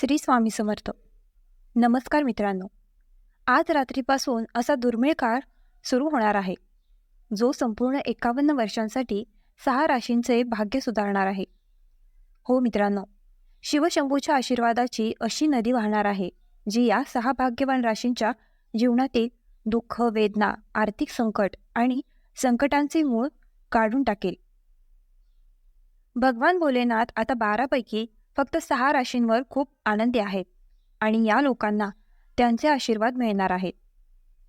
श्री स्वामी समर्थ. नमस्कार मित्रांनो. आज रात्रीपासून असा दुर्मिळ काळ सुरू होणार आहे जो संपूर्ण एकावन्न वर्षांसाठी सहा राशींचे भाग्य सुधारणार आहे. हो मित्रांनो शिवशंभूच्या आशीर्वादाची अशी नदी वाहणार आहे जी या सहा भाग्यवान राशींच्या जीवनातील दुःख वेदना आर्थिक संकट आणि संकटांचे मूळ काढून टाकेल. भगवान भोलेनाथ आता बारापैकी फक्त सहा राशींवर खूप आनंदी आहेत आणि या लोकांना त्यांचे आशीर्वाद मिळणार आहेत.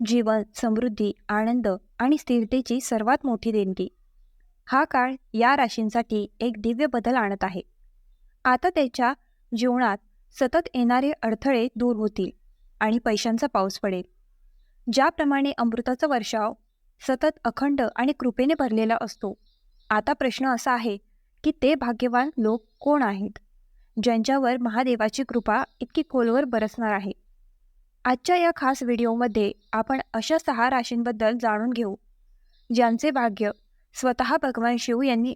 जीवन समृद्धी आनंद आणि स्थिरतेची सर्वात मोठी देणगी. हा काळ या राशींसाठी एक दिव्य बदल आणत आहे. आता त्याच्या जीवनात सतत येणारे अडथळे दूर होतील आणि पैशांचा पाऊस पडेल. ज्याप्रमाणे अमृताचा वर्षाव सतत अखंड आणि कृपेने भरलेला असतो आता प्रश्न असा आहे की ते भाग्यवान लोक कोण आहेत? ज्यांच्यावर महादेवाची कृपा इतकी खोलवर बरसणार आहे. आजच्या या खास व्हिडिओमध्ये आपण अशा सहा राशींबद्दल जाणून घेऊ ज्यांचे भाग्य स्वतः भगवान शिव यांनी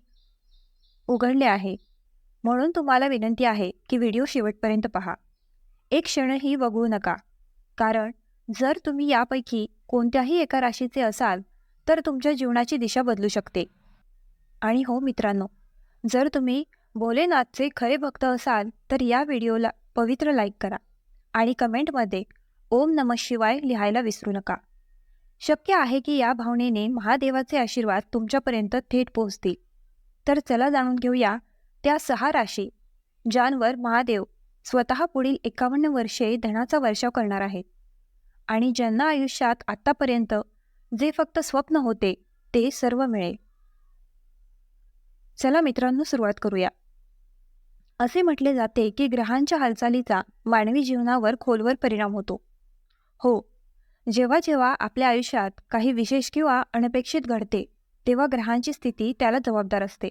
उघडले आहे. म्हणून तुम्हाला विनंती आहे की व्हिडिओ शेवटपर्यंत पहा. एक क्षणही वगळू नका कारण जर तुम्ही यापैकी कोणत्याही एका राशीचे असाल तर तुमच्या जीवनाची दिशा बदलू शकते. आणि हो मित्रांनो जर तुम्ही भोलेनाथचे खरे भक्त असाल तर या व्हिडिओला पवित्र लाईक करा आणि कमेंटमध्ये ओम नम शिवाय लिहायला विसरू नका. शक्य आहे की या भावनेने महादेवाचे आशीर्वाद तुमच्यापर्यंत थेट पोहोचतील. तर चला जाणून घेऊया त्या सहा राशी ज्यांवर महादेव स्वतः पुढील एकावन्न वर्षे धनाचा वर्षाव करणार आहेत. आणि ज्यांना आयुष्यात आत्तापर्यंत जे फक्त स्वप्न होते ते सर्व मिळेल. चला मित्रांनो सुरुवात करूया. असे म्हटले जाते की ग्रहांच्या हालचालीचा मानवी जीवनावर खोलवर परिणाम होतो. हो जेव्हा जेव्हा आपल्या आयुष्यात काही विशेष किंवा अनपेक्षित घडते तेव्हा ग्रहांची स्थिती त्याला जबाबदार असते.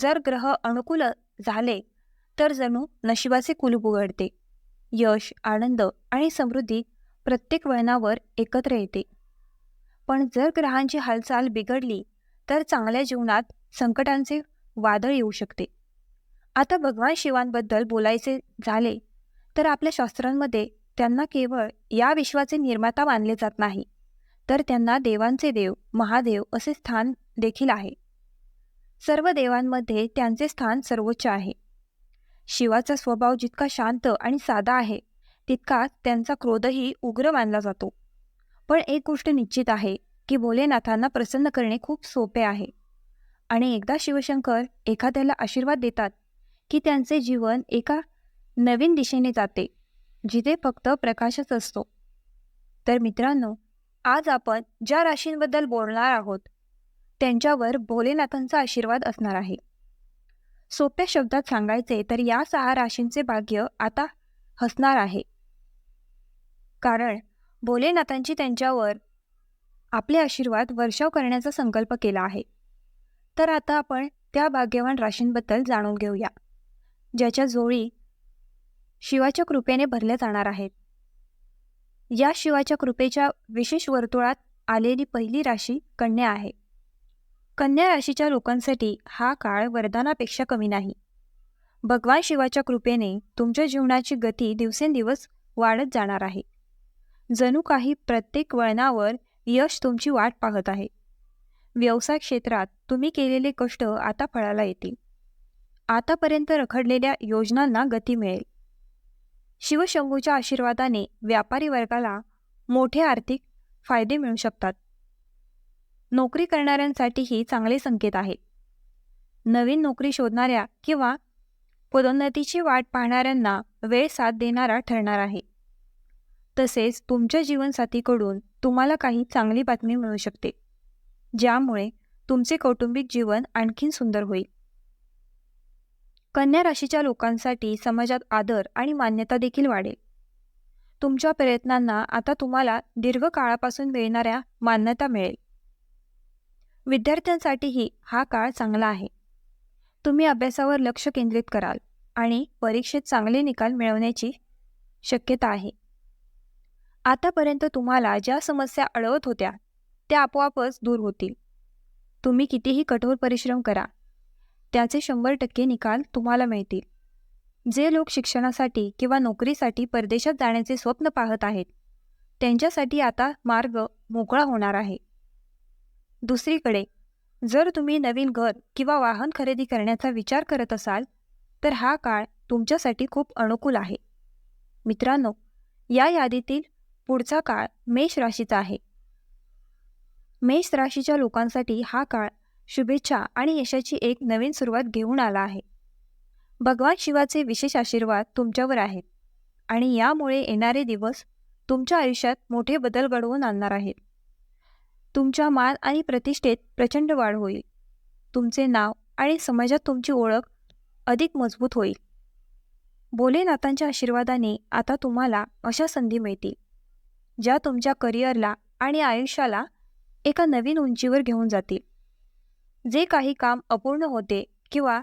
जर ग्रह अनुकूल झाले तर जणू नशिबाचे कुलूप उघडते. यश आनंद आणि समृद्धी प्रत्येक वळणावर एकत्र येते. पण जर ग्रहांची हालचाल बिघडली तर चांगल्या जीवनात संकटांचे वादळ येऊ शकते. आता भगवान शिवांबद्दल बोलायचे झाले तर आपल्या शास्त्रांमध्ये त्यांना केवळ या विश्वाचे निर्माता मानले जात नाही तर त्यांना देवांचे देव महादेव असे स्थान देखील आहे. सर्व देवांमध्ये त्यांचे स्थान सर्वोच्च आहे. शिवाचा स्वभाव जितका शांत आणि साधा आहे तितकाच त्यांचा क्रोधही उग्र मानला जातो. पण एक गोष्ट निश्चित आहे की भोलेनाथांना प्रसन्न करणे खूप सोपे आहे. आणि एकदा शिवशंकर एखाद्याला आशीर्वाद देतात की त्यांचे जीवन एका नवीन दिशेने जाते जिथे फक्त प्रकाशच असतो. तर मित्रांनो आज आपण ज्या राशींबद्दल बोलणार आहोत त्यांच्यावर भोलेनाथांचा आशीर्वाद असणार आहे. सोप्या शब्दात सांगायचे तर या सहा राशींचे भाग्य आता हसणार आहे. कारण भोलेनाथांची त्यांच्यावर आपले आशीर्वाद वर्षाव करण्याचा संकल्प केला आहे. तर आता आपण त्या भाग्यवान राशींबद्दल जाणून घेऊया. ज्याच्या जोळी शिवाच्या कृपेने भरल्या जाणार आहेत. या शिवाच्या कृपेच्या विशेष वर्तुळात आलेली पहिली राशी कन्या आहे. कन्या राशीच्या लोकांसाठी हा काळ वरदानापेक्षा कमी नाही. भगवान शिवाच्या कृपेने तुमच्या जीवनाची गती दिवसेंदिवस वाढत जाणार आहे. जणू काही प्रत्येक वळणावर यश तुमची वाट पाहत आहे. व्यवसाय क्षेत्रात तुम्ही केलेले कष्ट आता फळाला येतील. आतापर्यंत रखडलेल्या योजनांना गती मिळेल. शिवशंभूच्या आशीर्वादाने व्यापारी वर्गाला मोठे आर्थिक फायदे मिळू शकतात. नोकरी करणाऱ्यांसाठीही चांगले संकेत आहेत. नवीन नोकरी शोधणाऱ्या किंवा पदोन्नतीची वाट पाहणाऱ्यांना वेळ साथ देणारा ठरणार आहे. तसेच तुमच्या जीवनसाथीकडून तुम्हाला काही चांगली बातमी मिळू शकते ज्यामुळे तुमचे कौटुंबिक जीवन आणखीन सुंदर होईल. कन्या राशीच्या लोकांसाठी समाजात आदर आणि मान्यता देखील वाढेल. तुमच्या प्रयत्नांना आता तुम्हाला दीर्घकाळापासून मिळणाऱ्या मान्यता मिळेल. विद्यार्थ्यांसाठीही हा काळ चांगला आहे. तुम्ही अभ्यासावर लक्ष केंद्रित कराल आणि परीक्षेत चांगले निकाल मिळवण्याची शक्यता आहे. आतापर्यंत तुम्हाला ज्या समस्या अडवत होत्या त्या आपोआपच दूर होतील. तुम्ही कितीही कठोर परिश्रम करा त्याचे शंभर टक्के निकाल तुम्हाला मिळतील. जे लोक शिक्षणासाठी किंवा नोकरीसाठी परदेशात जाण्याचे स्वप्न पाहत आहेत त्यांच्यासाठी आता मार्ग मोकळा होणार आहे. दुसरीकडे जर तुम्ही नवीन घर किंवा वाहन खरेदी करण्याचा विचार करत असाल तर हा काळ तुमच्यासाठी खूप अनुकूल आहे. मित्रांनो या यादीतील पुढचा काळ मेष राशीचा आहे. मेष राशीच्या लोकांसाठी हा काळ शुभेच्छा आणि यशाची एक नवीन सुरुवात घेऊन आला आहे. भगवान शिवाचे विशेष आशीर्वाद तुमच्यावर आहेत आणि यामुळे येणारे दिवस तुमच्या आयुष्यात मोठे बदल घडवून आणणार आहेत. तुमच्या मान आणि प्रतिष्ठेत प्रचंड वाढ होईल. तुमचे नाव आणि समाजात तुमची ओळख अधिक मजबूत होईल. भोलेनाथांच्या आशीर्वादाने आता तुम्हाला अशा संधी मिळतील ज्या तुमच्या करिअरला आणि आयुष्याला एका नवीन उंचीवर घेऊन जातील. जे काही काम अपूर्ण होते किंवा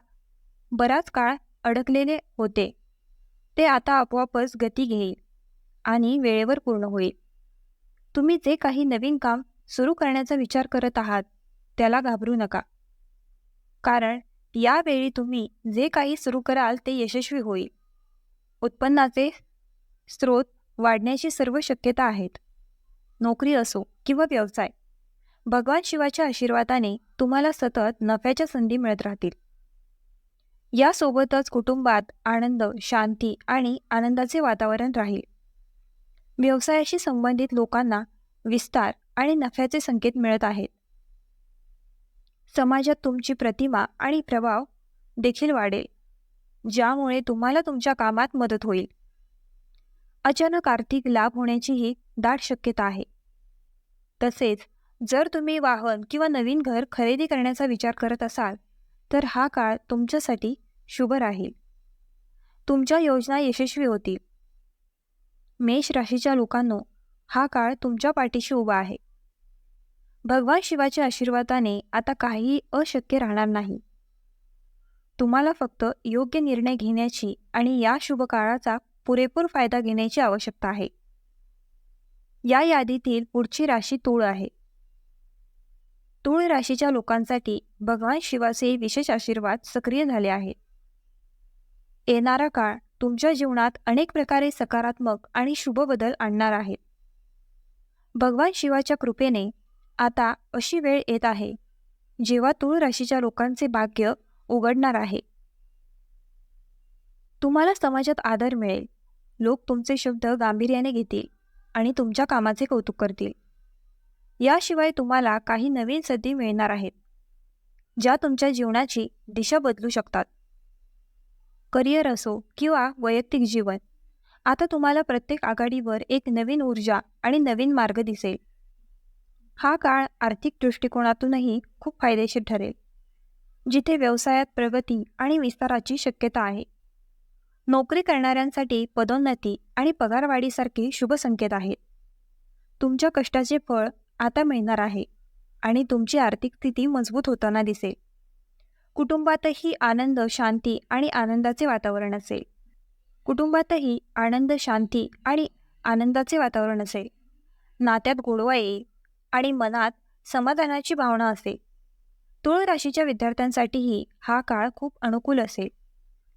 बराच काळ अडकलेले होते ते आता आपोआपच गती घेईल आणि वेळेवर पूर्ण होईल. तुम्ही जे काही नवीन काम सुरू करण्याचा विचार करत आहात त्याला घाबरू नका. कारण यावेळी तुम्ही जे काही सुरू कराल ते यशस्वी होईल. उत्पन्नाचे स्रोत वाढण्याची सर्व शक्यता आहेत. नोकरी असो किंवा व्यवसाय भगवान शिवाच्या आशीर्वादाने तुम्हाला सतत नफ्याच्या संधी मिळत राहतील. यासोबतच कुटुंबात आनंद शांती आणि आनंदाचे वातावरण राहील. व्यवसायाशी संबंधित लोकांना विस्तार आणि नफ्याचे संकेत मिळत आहेत. समाजात तुमची प्रतिमा आणि प्रभाव देखील वाढेल ज्यामुळे तुम्हाला तुमच्या कामात मदत होईल. अचानक आर्थिक लाभ होण्याचीही दाट शक्यता आहे. तसेच जर तुम्ही वाहन किंवा नवीन घर खरेदी करण्याचा विचार करत असाल तर हा काळ तुमच्यासाठी शुभ राहील. तुमच्या योजना यशस्वी होतील. मेष राशीच्या लोकांनो हा काळ तुमच्या पाठीशी उभा आहे. भगवान शिवाच्या आशीर्वादाने आता काहीही अशक्य राहणार नाही. तुम्हाला फक्त योग्य निर्णय घेण्याची आणि या शुभ काळाचा पुरेपूर फायदा घेण्याची आवश्यकता आहे. या यादीतील पुढची राशी तूळ आहे. तूळ राशीच्या लोकांसाठी भगवान शिवाचे विशेष आशीर्वाद सक्रिय झाले आहेत. येणारा काळ तुमच्या जीवनात अनेक प्रकारे सकारात्मक आणि शुभ बदल आणणार आहेत. भगवान शिवाच्या कृपेने आता अशी वेळ येत आहे जेव्हा तूळ राशीच्या लोकांचे भाग्य उघडणार आहे. तुम्हाला समाजात आदर मिळेल. लोक तुमचे शब्द गांभीर्याने घेतील आणि तुमच्या कामाचे कौतुक करतील. याशिवाय तुम्हाला काही नवीन संधी मिळणार आहेत ज्या तुमच्या जीवनाची दिशा बदलू शकतात. करिअर असो किंवा वैयक्तिक जीवन आता तुम्हाला प्रत्येक आघाडीवर एक नवीन ऊर्जा आणि नवीन मार्ग दिसेल. हा काळ आर्थिक दृष्टिकोनातूनही खूप फायदेशीर ठरेल जिथे व्यवसायात प्रगती आणि विस्ताराची शक्यता आहे. नोकरी करणाऱ्यांसाठी पदोन्नती आणि पगारवाढीसारखे शुभ संकेत आहेत. तुमच्या कष्टाचे फळ आता मिळणार आहे आणि तुमची आर्थिक स्थिती मजबूत होताना दिसेल. कुटुंबातही आनंद शांती आणि आनंदाचे वातावरण असेल. कुटुंबातही आनंद शांती आणि आनंदाचे वातावरण असेल. नात्यात गोडवा येईल आणि मनात समाधानाची भावना असेल. तुळ राशीच्या विद्यार्थ्यांसाठीही हा काळ खूप अनुकूल असेल.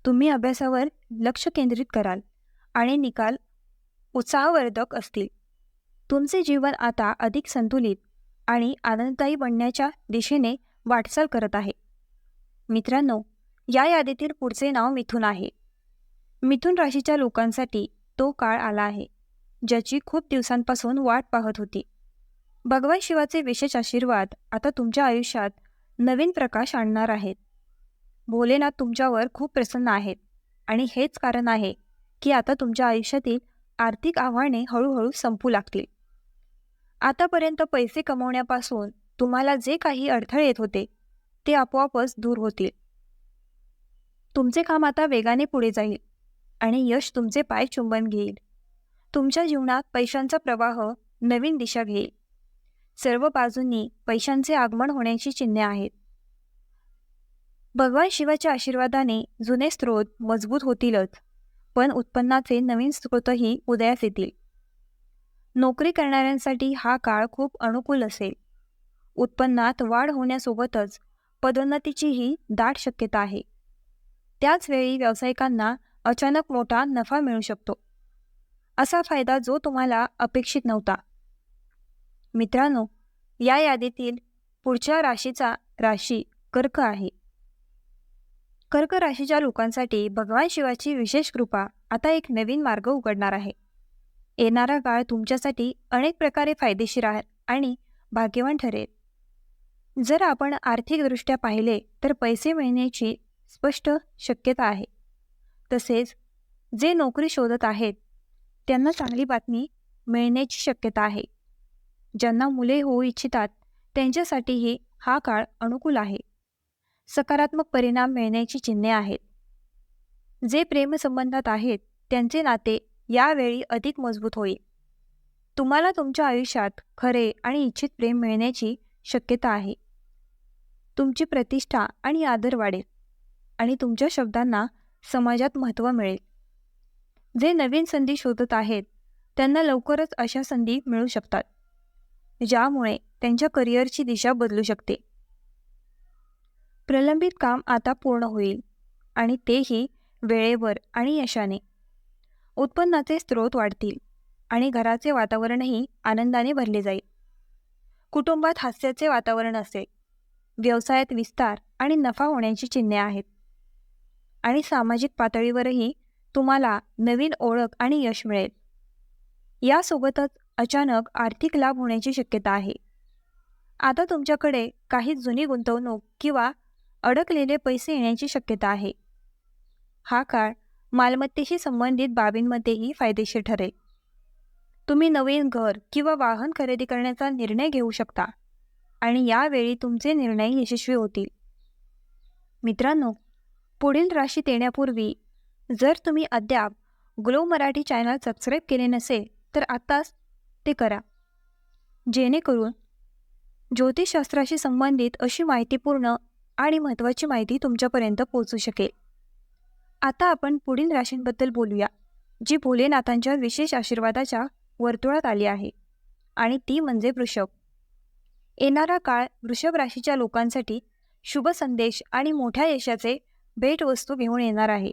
तुम्ही अभ्यासावर लक्ष केंद्रित कराल आणि निकाल उत्साहवर्धक असतील. तुमचे जीवन आता अधिक संतुलित आणि आनंददायी बनण्याच्या दिशेने वाटचाल करत आहे. मित्रांनो या यादीतील पुढचे नाव मिथुन आहे. मिथुन राशीच्या लोकांसाठी तो काळ आला आहे ज्याची खूप दिवसांपासून वाट पाहत होती. भगवान शिवाचे विशेष आशीर्वाद आता तुमच्या आयुष्यात नवीन प्रकाश आणणार आहेत. भोलेनाथ तुमच्यावर खूप प्रसन्न आहेत आणि हेच कारण आहे की आता तुमच्या आयुष्यातील आर्थिक आव्हाने हळूहळू संपू लागतील. आतापर्यंत पैसे कमवण्यापासून तुम्हाला जे काही अडथळे येत होते ते आपोआपच दूर होतील. तुमचे काम आता वेगाने पुढे जाईल आणि यश तुमचे पाय चुंबन घेईल. तुमच्या जीवनात पैशांचा प्रवाह नवीन दिशा घेईल. सर्व बाजूंनी पैशांचे आगमन होण्याची चिन्हे आहेत. भगवान शिवाच्या आशीर्वादाने जुने स्रोत मजबूत होतीलच पण उत्पन्नाचे नवीन स्रोतही उदयास येतील. नोकरी करणाऱ्यांसाठी हा काळ खूप अनुकूल असेल. उत्पन्नात वाढ होण्यासोबतच पदोन्नतीचीही दाट शक्यता आहे. त्याच वेळी व्यावसायिकांना अचानक मोठा नफा मिळू शकतो. असा फायदा जो तुम्हाला अपेक्षित नव्हता. मित्रांनो या यादीतील पुढच्या राशीचा राशी कर्क आहे. कर्क राशीच्या लोकांसाठी भगवान शिवाची विशेष कृपा आता एक नवीन मार्ग उघडणार आहे. येणारा काळ तुमच्यासाठी अनेक प्रकारे फायदेशीर आहे आणि भाग्यवान ठरेल. जर आपण आर्थिकदृष्ट्या पाहिले तर पैसे मिळण्याची स्पष्ट शक्यता आहे. तसेच जे नोकरी शोधत आहेत त्यांना चांगली बातमी मिळण्याची शक्यता आहे. ज्यांना मुले होऊ इच्छितात त्यांच्यासाठीही हा काळ अनुकूल आहे. सकारात्मक परिणाम मिळण्याची चिन्हे आहेत. जे प्रेमसंबंधात आहेत त्यांचे नाते यावेळी अधिक मजबूत होईल. तुम्हाला तुमच्या आयुष्यात खरे आणि इच्छित प्रेम मिळण्याची शक्यता आहे. तुमची प्रतिष्ठा आणि आदर वाढेल आणि तुमच्या शब्दांना समाजात महत्त्व मिळेल. जे नवीन संधी शोधत आहेत त्यांना लवकरच अशा संधी मिळू शकतात ज्यामुळे त्यांच्या करिअरची दिशा बदलू शकते. प्रलंबित काम आता पूर्ण होईल आणि तेही वेळेवर आणि यशाने. उत्पन्नाचे स्रोत वाढतील आणि घराचे वातावरणही आनंदाने भरले जाईल. कुटुंबात हास्याचे वातावरण असेल. व्यवसायात विस्तार आणि नफा होण्याची चिन्हे आहेत. आणि सामाजिक पातळीवरही तुम्हाला नवीन ओळख आणि यश मिळेल. यासोबतच अचानक आर्थिक लाभ होण्याची शक्यता आहे. आता तुमच्याकडे काही जुनी गुंतवणूक किंवा अडकलेले पैसे येण्याची शक्यता आहे. हा काळ मालमत्तेशी संबंधित बाबींमध्येही फायदेशीर ठरेल. तुम्ही नवीन घर किंवा वाहन खरेदी करण्याचा निर्णय घेऊ शकता आणि यावेळी तुमचे निर्णय यशस्वी होतील. मित्रांनो पुढील राशीत येण्यापूर्वी जर तुम्ही अद्याप ग्लो मराठी चॅनल सबस्क्राईब केले नसेल तर आत्ताच ते करा. जेणेकरून ज्योतिषशास्त्राशी संबंधित अशी माहितीपूर्ण आणि महत्त्वाची माहिती तुमच्यापर्यंत पोहोचू शकेल. आता आपण पुढील राशींबद्दल बोलूया जी भोलेनाथांच्या विशेष आशीर्वादाच्या वर्तुळात आली आहे आणि ती म्हणजे वृषभ. येणारा काळ वृषभ राशीच्या लोकांसाठी शुभ संदेश आणि मोठ्या यशाचे भेटवस्तू घेऊन येणार आहे.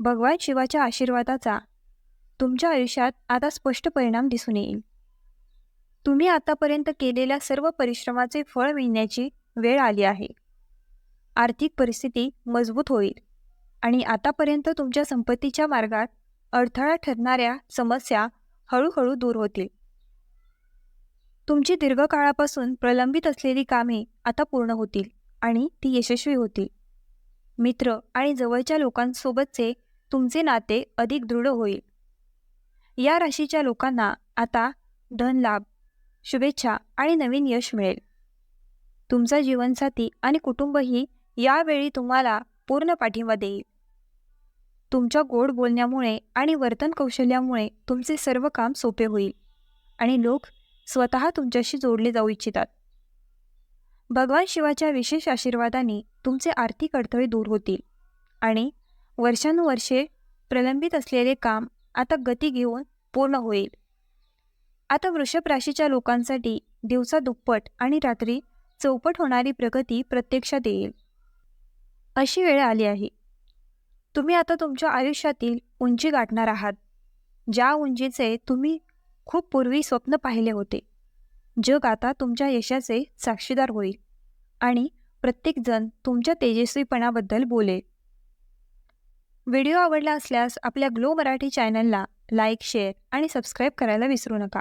भगवान शिवाच्या आशीर्वादाचा तुमच्या आयुष्यात आता स्पष्ट परिणाम दिसून येईल. तुम्ही आतापर्यंत केलेल्या सर्व परिश्रमाचे फळ मिळण्याची वेळ आली आहे. आर्थिक परिस्थिती मजबूत होईल. आणि आतापर्यंत तुमच्या संपत्तीच्या मार्गात अडथळा ठरणाऱ्या समस्या हळूहळू दूर होतील. तुमची दीर्घकाळापासून प्रलंबित असलेली कामे आता पूर्ण होतील आणि ती यशस्वी होतील. मित्र आणि जवळच्या लोकांसोबतचे तुमचे नाते अधिक दृढ होईल. या राशीच्या लोकांना आता धनलाभ शुभेच्छा आणि नवीन यश मिळेल. तुमचा जीवनसाथी आणि कुटुंबही यावेळी तुम्हाला पूर्ण पाठिंबा देईल. तुमच्या गोड बोलण्यामुळे आणि वर्तन कौशल्यामुळे तुमचे सर्व काम सोपे होईल. आणि लोक स्वतः तुमच्याशी जोडले जाऊ इच्छितात. भगवान शिवाच्या विशेष आशीर्वादाने तुमचे आर्थिक अडथळे दूर होतील. आणि वर्षानुवर्षे प्रलंबित असलेले काम आता गती घेऊन पूर्ण होईल. आता वृषभ राशीच्या लोकांसाठी दिवसा दुप्पट आणि रात्री चौपट होणारी प्रगती प्रत्यक्षात येईल. अशी वेळ आली आहे. तुम्ही आता तुमच्या आयुष्यातील उंची गाठणार आहात. ज्या उंचीचे तुम्ही खूप पूर्वी स्वप्न पाहिले होते. जग आता तुमच्या यशाचे साक्षीदार होईल. आणि प्रत्येकजण तुमच्या तेजस्वीपणाबद्दल बोलेल. व्हिडिओ आवडला असल्यास आपल्या ग्लो मराठी चॅनलला लाईक शेअर आणि सबस्क्राईब करायला विसरू नका.